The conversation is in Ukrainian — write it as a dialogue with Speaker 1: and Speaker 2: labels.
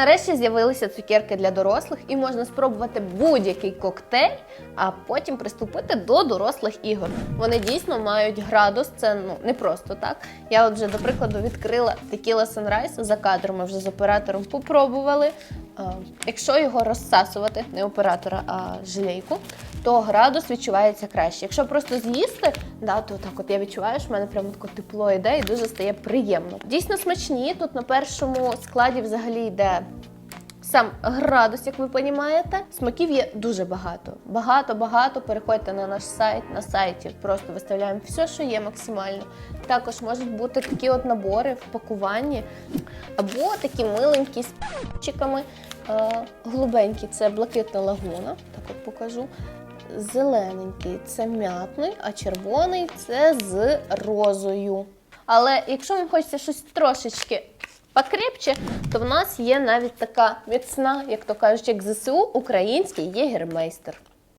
Speaker 1: Нарешті з'явилися цукерки для дорослих і можна спробувати будь-який коктейль, а потім приступити до дорослих ігор. Вони дійсно мають градус, це ну не просто так. Я от вже до прикладу відкрила Текіла Sunrise за кадром. Вже з оператором попробували. Е, Якщо його розсасувати, не оператора, а жалейку, то градус відчувається краще. Якщо просто з'їсти, да, то так от я відчуваю, що в мене прямо таке тепло йде і дуже стає приємно. Дійсно смачні. Тут на першому складі взагалі йде сам градус, як ви розумієте. Смаків є дуже багато. Багато, багато. Переходьте на наш сайт. На сайті просто виставляємо все, що є максимально. Також можуть бути такі от набори в пакуванні, або такі миленькі з чиками. Голубенькі це блакитна лагуна. Так от покажу. Зелененький це м'ятний, а червоний це з розою. Але якщо вам хочеться щось трошечки покрепче, то в нас є навіть така міцна, як то кажуть, як ЗСУ, український єгермейстер.